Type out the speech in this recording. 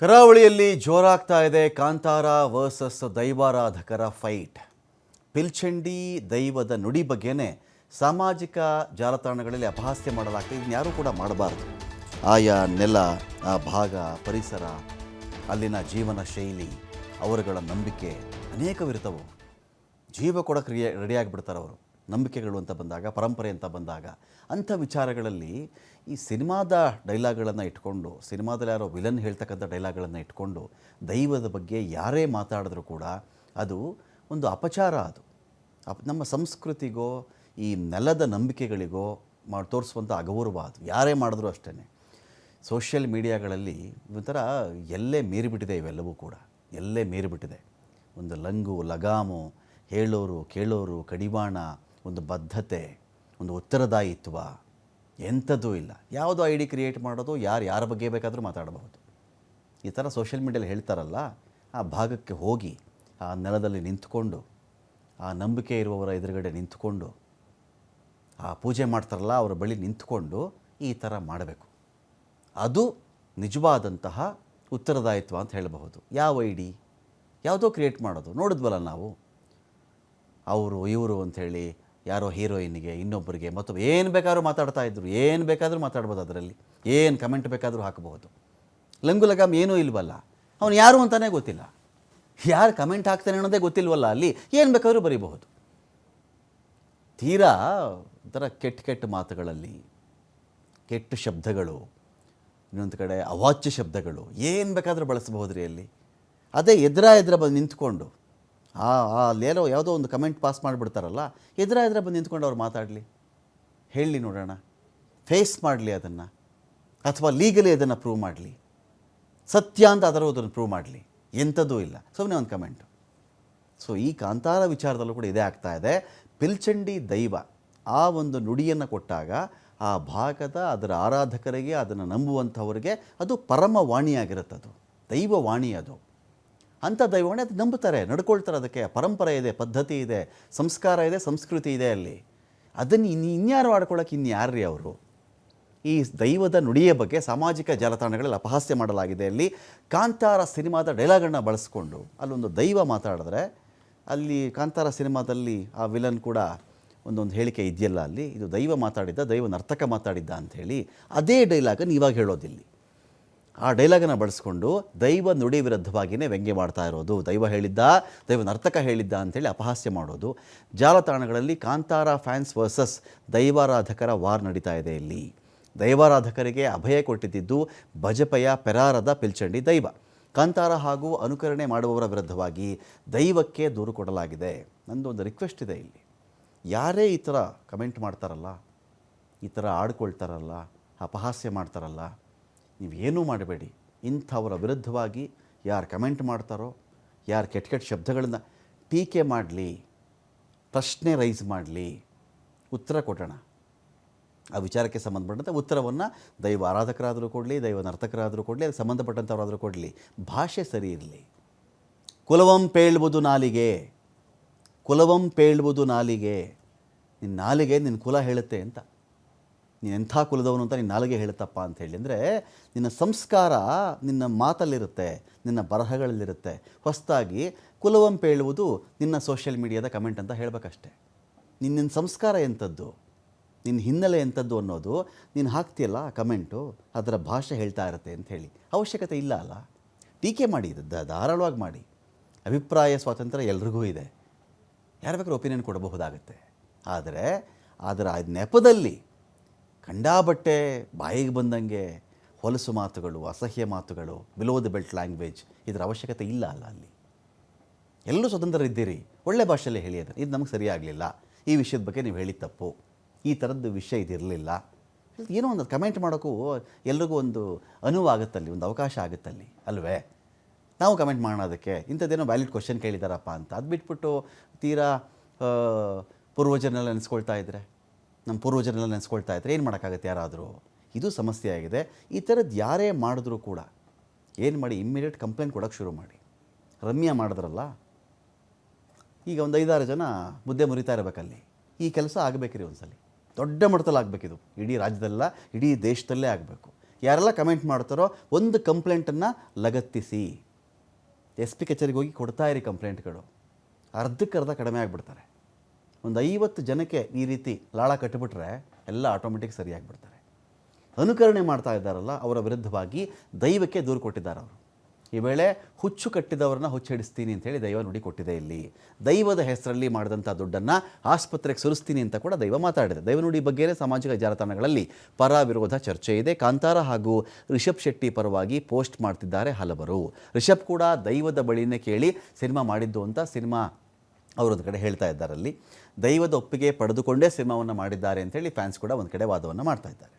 ಕರಾವಳಿಯಲ್ಲಿ ಜೋರಾಗ್ತಾ ಇದೆ. ಕಾಂತಾರ ವರ್ಸಸ್ ದೈವಾರಾಧಕರ ಫೈಟ್ ಪಿಲ್ಚಂಡಿ ದೈವದ ನುಡಿ ಬಗ್ಗೆನೇ ಸಾಮಾಜಿಕ ಜಾಲತಾಣಗಳಲ್ಲಿ ಅಪಹಾಸ್ಯ ಮಾಡಲಾಗ್ತದೆ. ಇದನ್ನ ಯಾರೂ ಕೂಡ ಮಾಡಬಾರ್ದು. ಆಯಾ ನೆಲ, ಆ ಭಾಗ, ಪರಿಸರ, ಅಲ್ಲಿನ ಜೀವನ ಶೈಲಿ, ಅವರುಗಳ ನಂಬಿಕೆ ಅನೇಕವಿರ್ತವು ಜೀವ ಕೊಡೋಕೆ ರೆಡಿ ರೆಡಿಯಾಗಿಬಿಡ್ತಾರೆ ಅವರು ನಂಬಿಕೆಗಳು ಅಂತ ಬಂದಾಗ, ಪರಂಪರೆ ಅಂತ ಬಂದಾಗ, ಅಂಥ ವಿಚಾರಗಳಲ್ಲಿ ಈ ಸಿನಿಮಾದ ಡೈಲಾಗ್ಗಳನ್ನು ಇಟ್ಕೊಂಡು, ಸಿನಿಮಾದಲ್ಲಿ ಯಾರೋ ವಿಲನ್ ಹೇಳ್ತಕ್ಕಂಥ ಡೈಲಾಗ್ಗಳನ್ನು ಇಟ್ಕೊಂಡು, ದೈವದ ಬಗ್ಗೆ ಯಾರೇ ಮಾತಾಡಿದ್ರೂ ಕೂಡ ಅದು ಒಂದು ಅಪಚಾರ ಅದು. ಅಪ್, ನಮ್ಮ ಸಂಸ್ಕೃತಿಗೋ, ಈ ನೆಲದ ನಂಬಿಕೆಗಳಿಗೋ ಮಾಡಿ ತೋರಿಸುವಂಥ ಅಗೌರವ ಅದು. ಯಾರೇ ಮಾಡಿದ್ರೂ ಅಷ್ಟೇ ಸೋಷಿಯಲ್ ಮೀಡಿಯಾಗಳಲ್ಲಿ ಒಂಥರ ಎಲ್ಲೇ ಮೀರಿಬಿಟ್ಟಿದೆ ಇವೆಲ್ಲವೂ ಕೂಡ. ಎಲ್ಲೇ ಮೀರಿಬಿಟ್ಟಿದೆ. ಒಂದು ಲಂಗು, ಲಗಾಮು, ಹೇಳೋರು, ಕೇಳೋರು, ಕಡಿವಾಣ ಒಂದು ಬದ್ಧತೆ, ಒಂದು ಉತ್ತರದಾಯಿತ್ವ ಎಂಥದ್ದೂ ಇಲ್ಲ. ಯಾವುದು ಐ ಡಿ ಕ್ರಿಯೇಟ್ ಮಾಡೋದು, ಯಾರು ಯಾರ ಬಗ್ಗೆ ಬೇಕಾದರೂ ಮಾತಾಡಬಹುದು. ಈ ಥರ ಸೋಷಿಯಲ್ ಮೀಡಿಯಲ್ಲಿ ಹೇಳ್ತಾರಲ್ಲ, ಆ ಭಾಗಕ್ಕೆ ಹೋಗಿ, ಆ ನೆಲದಲ್ಲಿ ನಿಂತ್ಕೊಂಡು, ಆ ನಂಬಿಕೆ ಇರುವವರ ಎದುರುಗಡೆ ನಿಂತ್ಕೊಂಡು, ಆ ಪೂಜೆ ಮಾಡ್ತಾರಲ್ಲ, ಅವರ ಬಳಿ ನಿಂತ್ಕೊಂಡು ಈ ಥರ ಮಾಡಬೇಕು. ಅದು ನಿಜವಾದಂತಹ ಉತ್ತರದಾಯಿತ್ವ ಅಂತ ಹೇಳಬಹುದು. ಯಾವ ಐ ಡಿ ಯಾವುದೋ ಕ್ರಿಯೇಟ್ ಮಾಡೋದು. ನೋಡಿದ್ವಲ್ಲ ನಾವು? ಅವರು, ಇವರು ಅಂಥೇಳಿ ಯಾರೋ ಹೀರೋಯಿನ್ಗೆ ಇನ್ನೊಬ್ಬರಿಗೆ ಮತ್ತು ಏನು ಬೇಕಾದ್ರೂ ಮಾತಾಡ್ತಾ ಇದ್ರು, ಏನು ಬೇಕಾದರೂ ಮಾತಾಡ್ಬೋದು ಅದರಲ್ಲಿ. ಏನು ಕಮೆಂಟ್ ಬೇಕಾದರೂ ಹಾಕಬಹುದು ಲಂಗು ಲಗಾಮ್ ಏನೂ ಇಲ್ವಲ್ಲ. ಅವನು ಯಾರು ಅಂತಲೇ ಗೊತ್ತಿಲ್ಲ. ಯಾರು ಕಮೆಂಟ್ ಹಾಕ್ತಾನೆ ಅನ್ನೋದೇ ಗೊತ್ತಿಲ್ವಲ್ಲ ಅಲ್ಲಿ. ಏನು ಬೇಕಾದರೂ ಬರೀಬಹುದು. ತೀರಾ ಒಂಥರ ಕೆಟ್ಟ ಕೆಟ್ಟ ಮಾತುಗಳಲ್ಲಿ, ಕೆಟ್ಟ ಶಬ್ದಗಳು, ಇನ್ನೊಂದು ಕಡೆ ಅವಾಚ್ಯ ಶಬ್ದಗಳು, ಏನು ಬೇಕಾದರೂ ಬಳಸಬಹುದ್ರಿ ಅಲ್ಲಿ. ಅದೇ ಎದುರ ಎದುರ ಬಂದು ನಿಂತ್ಕೊಂಡು ಆ ಅಲ್ಲೇನೋ ಯಾವುದೋ ಒಂದು ಕಮೆಂಟ್ ಪಾಸ್ ಮಾಡಿಬಿಡ್ತಾರಲ್ಲ ಎದುರ ಎದುರ ಬಂದು ನಿಂತ್ಕೊಂಡು ಅವ್ರು ಮಾತಾಡಲಿ. ಹೇಳಿ ನೋಡೋಣ. ಫೇಸ್ ಮಾಡಲಿ ಅದನ್ನು. ಅಥವಾ ಲೀಗಲಿ ಅದನ್ನು ಪ್ರೂವ್ ಮಾಡಲಿ. ಸತ್ಯ ಅಂತ ಅದರ ಅದನ್ನು ಪ್ರೂವ್ ಮಾಡಲಿ. ಎಂಥದ್ದೂ ಇಲ್ಲ. ಸುಮ್ಮನೆ ಒಂದು ಕಮೆಂಟು. ಸೊ ಈ ಕಾಂತಾರ ವಿಚಾರದಲ್ಲೂ ಕೂಡ ಇದೇ ಆಗ್ತಾ ಇದೆ. ಪಿಲ್ಚಂಡಿ ದೈವ ಆ ಒಂದು ನುಡಿಯನ್ನು ಕೊಟ್ಟಾಗ ಆ ಭಾಗದ ಅದರ ಆರಾಧಕರಿಗೆ ಅದನ್ನು ನಂಬುವಂಥವರಿಗೆ ಅದು ಪರಮ ವಾಣಿಯಾಗಿರುತ್ತದು ದೈವ ವಾಣಿ ಅದು. ಅಂಥ ದೈವವಾಣಿ ಅದು ನಂಬುತ್ತಾರೆ. ನಡ್ಕೊಳ್ತಾರೆ ಅದಕ್ಕೆ. ಪರಂಪರೆ ಇದೆ, ಪದ್ಧತಿ ಇದೆ, ಸಂಸ್ಕಾರ ಇದೆ, ಸಂಸ್ಕೃತಿ ಇದೆ ಅಲ್ಲಿ. ಅದನ್ನು ಇನ್ನು ಇನ್ಯಾರು ಆಡ್ಕೊಳ್ಳೋಕೆ ಇನ್ಯಾರ್ರಿ ಅವರು? ಈ ದೈವದ ನುಡಿಯ ಬಗ್ಗೆ ಸಾಮಾಜಿಕ ಜಾಲತಾಣಗಳಲ್ಲಿ ಅಪಹಾಸ್ಯ ಮಾಡಲಾಗಿದೆ ಅಲ್ಲಿ. ಕಾಂತಾರ ಸಿನಿಮಾದ ಡೈಲಾಗನ್ನು ಬಳಸ್ಕೊಂಡು ಅಲ್ಲೊಂದು ದೈವ ಮಾತಾಡಿದ್ರೆ ಅಲ್ಲಿ ಕಾಂತಾರ ಸಿನಿಮಾದಲ್ಲಿ ಆ ವಿಲನ್ ಕೂಡ ಒಂದೊಂದು ಹೇಳಿಕೆ ಇದೆಯಲ್ಲ ಅಲ್ಲಿ. ಇದು ದೈವ ಮಾತಾಡಿದ್ದ ದೈವ ನರ್ತಕ ಮಾತಾಡಿದ್ದ ಅಂಥೇಳಿ ಅದೇ ಡೈಲಾಗನ್ನು ಇವಾಗ ಹೇಳೋದಿಲ್ಲಿ. ಆ ಡೈಲಾಗನ್ನು ಬಳಸ್ಕೊಂಡು ದೈವ ನುಡಿ ವಿರುದ್ಧವಾಗಿಯೇ ವ್ಯಂಗ್ಯ ಮಾಡ್ತಾ ಇರೋದು. ದೈವ ಹೇಳಿದ್ದ, ದೈವ ನರ್ತಕ ಹೇಳಿದ್ದ ಅಂತೇಳಿ ಅಪಹಾಸ್ಯ ಮಾಡೋದು. ಜಾಲತಾಣಗಳಲ್ಲಿ ಕಾಂತಾರ ಫ್ಯಾನ್ಸ್ ವರ್ಸಸ್ ದೈವಾರಾಧಕರ ವಾರ್ ನಡೀತಾ ಇದೆ ಇಲ್ಲಿ. ದೈವಾರಾಧಕರಿಗೆ ಅಭಯ ಕೊಟ್ಟಿದ್ದು ಭಜಪಯ ಪೆರಾರದ ಪಿಲ್ಚಂಡಿ ದೈವ. ಕಾಂತಾರ ಹಾಗೂ ಅನುಕರಣೆ ಮಾಡುವವರ ವಿರುದ್ಧವಾಗಿ ದೈವಕ್ಕೆ ದೂರು ಕೊಡಲಾಗಿದೆ. ಒಂದು ರಿಕ್ವೆಸ್ಟ್ ಇದೆ ಇಲ್ಲಿ. ಯಾರೇ ಈ ಥರ ಕಮೆಂಟ್ ಮಾಡ್ತಾರಲ್ಲ, ಈ ಥರ ಆಡ್ಕೊಳ್ತಾರಲ್ಲ, ಅಪಹಾಸ್ಯ ಮಾಡ್ತಾರಲ್ಲ ನೀವು ಏನೂ ಮಾಡಬೇಡಿ. ಇಂಥವರ ವಿರುದ್ಧವಾಗಿ ಯಾರು ಕಮೆಂಟ್ ಮಾಡ್ತಾರೋ, ಯಾರು ಕೆಟ್ಟ ಕೆಟ್ಟ ಶಬ್ದಗಳನ್ನು ಟೀಕೆ ಮಾಡಲಿ, ಪ್ರಶ್ನೆ ರೈಸ್ ಮಾಡಲಿ, ಉತ್ತರ ಕೊಡೋಣ. ಆ ವಿಚಾರಕ್ಕೆ ಸಂಬಂಧಪಟ್ಟಂತೆ ಉತ್ತರವನ್ನು ದೈವ ಆರಾಧಕರಾದರೂ ಕೊಡಲಿ, ದೈವ ನರ್ತಕರಾದರೂ ಕೊಡಲಿ, ಅದಕ್ಕೆ ಸಂಬಂಧಪಟ್ಟಂಥವರಾದರೂ ಕೊಡಲಿ. ಭಾಷೆ ಸರಿ ಇರಲಿ. ಕುಲವಂ ಪೇಳ್ಬೋದು ನಾಲಿಗೆ. ಕುಲವಂ ಪೇಳ್ಬೋದು ನಾಲಿಗೆ. ನಿನ್ನ ನಾಲಿಗೆ ನಿನ್ನ ಕುಲ ಹೇಳುತ್ತೆ ಅಂತ. ನೀನು ಎಂಥ ಕುಲದವನು ಅಂತ ನೀನು ನಾಲಿಗೆ ಹೇಳುತ್ತಪ್ಪ ಅಂತ ಹೇಳಿ. ಅಂದರೆ ನಿನ್ನ ಸಂಸ್ಕಾರ ನಿನ್ನ ಮಾತಲ್ಲಿರುತ್ತೆ, ನಿನ್ನ ಬರಹಗಳಲ್ಲಿರುತ್ತೆ. ಹೊಸದಾಗಿ ಕುಲವಂ ಹೇಳುವುದು ನಿನ್ನ ಸೋಷಿಯಲ್ ಮೀಡಿಯಾದ ಕಮೆಂಟ್ ಅಂತ ಹೇಳಬೇಕಷ್ಟೆ. ನಿನ್ನ ಸಂಸ್ಕಾರ ಎಂಥದ್ದು? ನಿನ್ನ ಹಿನ್ನೆಲೆ ಎಂಥದ್ದು ಅನ್ನೋದು ನೀನು ಹಾಕ್ತೀಯಲ್ಲ ಕಮೆಂಟು, ಅದರ ಭಾಷೆ ಹೇಳ್ತಾ ಇರುತ್ತೆ ಅಂತ ಹೇಳಿ. ಅವಶ್ಯಕತೆ ಇಲ್ಲ ಅಲ್ಲ? ಟೀಕೆ ಮಾಡಿ ಧಾರಾಳವಾಗಿ ಮಾಡಿ. ಅಭಿಪ್ರಾಯ, ಸ್ವಾತಂತ್ರ್ಯ ಎಲ್ರಿಗೂ ಇದೆ. ಯಾರು ಬೇಕಾದ್ರೂ ಒಪಿನಿಯನ್ ಕೊಡಬಹುದಾಗತ್ತೆ. ಆದರೆ ಅದರ ನೆಪದಲ್ಲಿ ಕಂಡಾಬಟ್ಟೆ ಬಾಯಿಗೆ ಬಂದಂಗೆ ಹೊಲಸು ಮಾತುಗಳು, ಅಸಹ್ಯ ಮಾತುಗಳು ಬಿಲೋ ದ ಬೆಲ್ಟ್ ಲ್ಯಾಂಗ್ವೇಜ್ ಇದರ ಅವಶ್ಯಕತೆ ಇಲ್ಲ ಅಲ್ಲ ಅಲ್ಲಿ. ಎಲ್ಲರೂ ಸ್ವತಂತ್ರರಿದ್ದೀರಿ. ಒಳ್ಳೆ ಭಾಷೆಯಲ್ಲೇ ಹೇಳಿ ಅದನ್ನು. ಇದು ನಮಗೆ ಸರಿಯಾಗಲಿಲ್ಲ. ಈ ವಿಷಯದ ಬಗ್ಗೆ ನೀವು ಹೇಳಿ ತಪ್ಪು. ಈ ಥರದ್ದು ವಿಷಯ ಇದಿರಲಿಲ್ಲ. ಏನೋ ಒಂದು ಕಮೆಂಟ್ ಮಾಡೋಕ್ಕೂ ಎಲ್ರಿಗೂ ಒಂದು ಅನುವು ಆಗುತ್ತಲ್ಲಿ, ಒಂದು ಅವಕಾಶ ಆಗುತ್ತಲ್ಲಿ ಅಲ್ವೇ? ನಾವು ಕಮೆಂಟ್ ಮಾಡೋದಕ್ಕೆ ಇಂಥದ್ದೇನೋ ವ್ಯಾಲಿಡ್ ಕ್ವಶನ್ ಕೇಳಿದಾರಪ್ಪ ಅಂತ. ಅದು ಬಿಟ್ಬಿಟ್ಟು ತೀರಾ ಪೂರ್ವಜರನ್ನೆಲ್ಲ ಇದ್ದರೆ ಇದ್ರೆ. ನಮ್ಮ ಪೂರ್ವಜರನ್ನೆಲ್ಲ ನೆನೆಸ್ಕೊಳ್ತಾ ಇದ್ರೆ ಏನು ಮಾಡೋಕ್ಕಾಗತ್ತೆ ಯಾರಾದರೂ? ಇದು ಸಮಸ್ಯೆ ಆಗಿದೆ. ಈ ಥರದ್ದು ಯಾರೇ ಮಾಡಿದ್ರೂ ಕೂಡ ಏನು ಮಾಡಿ ಇಮ್ಮಿಡಿಯೇಟ್ ಕಂಪ್ಲೇಂಟ್ ಕೊಡೋಕ್ಕೆ ಶುರು ಮಾಡಿ. ರಮ್ಯಾ ಮಾಡಿದ್ರಲ್ಲ? ಈಗ ಒಂದು ಐದಾರು ಜನ ಮುದ್ದೆ ಮುರಿತಾ ಇರಬೇಕಲ್ಲಿ. ಈ ಕೆಲಸ ಆಗಬೇಕ್ರಿ ಒಂದ್ಸಲಿ. ದೊಡ್ಡ ಮಟ್ಟದಲ್ಲಿ ಆಗಬೇಕಿದು. ಇಡೀ ರಾಜ್ಯದಲ್ಲ, ಇಡೀ ದೇಶದಲ್ಲೇ ಆಗಬೇಕು. ಯಾರೆಲ್ಲ ಕಮೆಂಟ್ ಮಾಡ್ತಾರೋ ಒಂದು ಕಂಪ್ಲೇಂಟನ್ನು ಲಗತ್ತಿಸಿ. ಎಸ್ ಪಿ ಕಚೇರಿಗೆ ಹೋಗಿ ಕೊಡ್ತಾ ಇರಿ ಕಂಪ್ಲೇಂಟ್ಗಳು ಅರ್ಧಕ್ಕರ್ಧ ಕಡಿಮೆ ಆಗಿಬಿಡ್ತಾರೆ. ಒಂದು ಐವತ್ತು ಜನಕ್ಕೆ ಈ ರೀತಿ ಲಾಳ ಕಟ್ಟಿಬಿಟ್ರೆ ಎಲ್ಲ ಆಟೋಮೆಟಿಕ್ ಸರಿಯಾಗಿಬಿಡ್ತಾರೆ. ಅನುಕರಣೆ ಮಾಡ್ತಾ ಇದ್ದಾರಲ್ಲ, ಅವರ ವಿರುದ್ಧವಾಗಿ ದೈವಕ್ಕೆ ದೂರು ಕೊಟ್ಟಿದ್ದಾರೆ ಅವರು. ಈ ವೇಳೆ ಹುಚ್ಚು ಕಟ್ಟಿದವರನ್ನ ಹುಚ್ಚಿಡಿಸ್ತೀನಿ ಅಂತೇಳಿ ದೈವ ನುಡಿ ಕೊಟ್ಟಿದೆ ಇಲ್ಲಿ. ದೈವದ ಹೆಸರಲ್ಲಿ ಮಾಡಿದಂಥ ದುಡ್ಡನ್ನು ಆಸ್ಪತ್ರೆಗೆ ಸುರಿಸ್ತೀನಿ ಅಂತ ಕೂಡ ದೈವ ಮಾತಾಡಿದೆ. ದೈವ ನುಡಿ ಬಗ್ಗೆನೇ ಸಾಮಾಜಿಕ ಜಾಲತಾಣಗಳಲ್ಲಿ ಪರ ವಿರೋಧ ಚರ್ಚೆ ಇದೆ. ಕಾಂತಾರ ಹಾಗೂ ರಿಷಬ್ ಶೆಟ್ಟಿ ಪರವಾಗಿ ಪೋಸ್ಟ್ ಮಾಡ್ತಿದ್ದಾರೆ ಹಲವರು. ರಿಷಬ್ ಕೂಡ ದೈವದ ಬಳಿನೇ ಕೇಳಿ ಸಿನಿಮಾ ಮಾಡಿದ್ದು ಅಂತ ಸಿನಿಮಾ ಅವರೊಂದು ಕಡೆ ಹೇಳ್ತಾ ಇದ್ದಾರೆ ಅಲ್ಲಿ ದೈವದ ಒಪ್ಪಿಗೆ ಪಡೆದುಕೊಂಡೇ ಸಿನಿಮಾವನ್ನು ಮಾಡಿದ್ದಾರೆ ಅಂತೇಳಿ ಫ್ಯಾನ್ಸ್ ಕೂಡ ಒಂದು ಕಡೆ ವಾದವನ್ನು ಮಾಡ್ತಾ ಇದ್ದಾರೆ.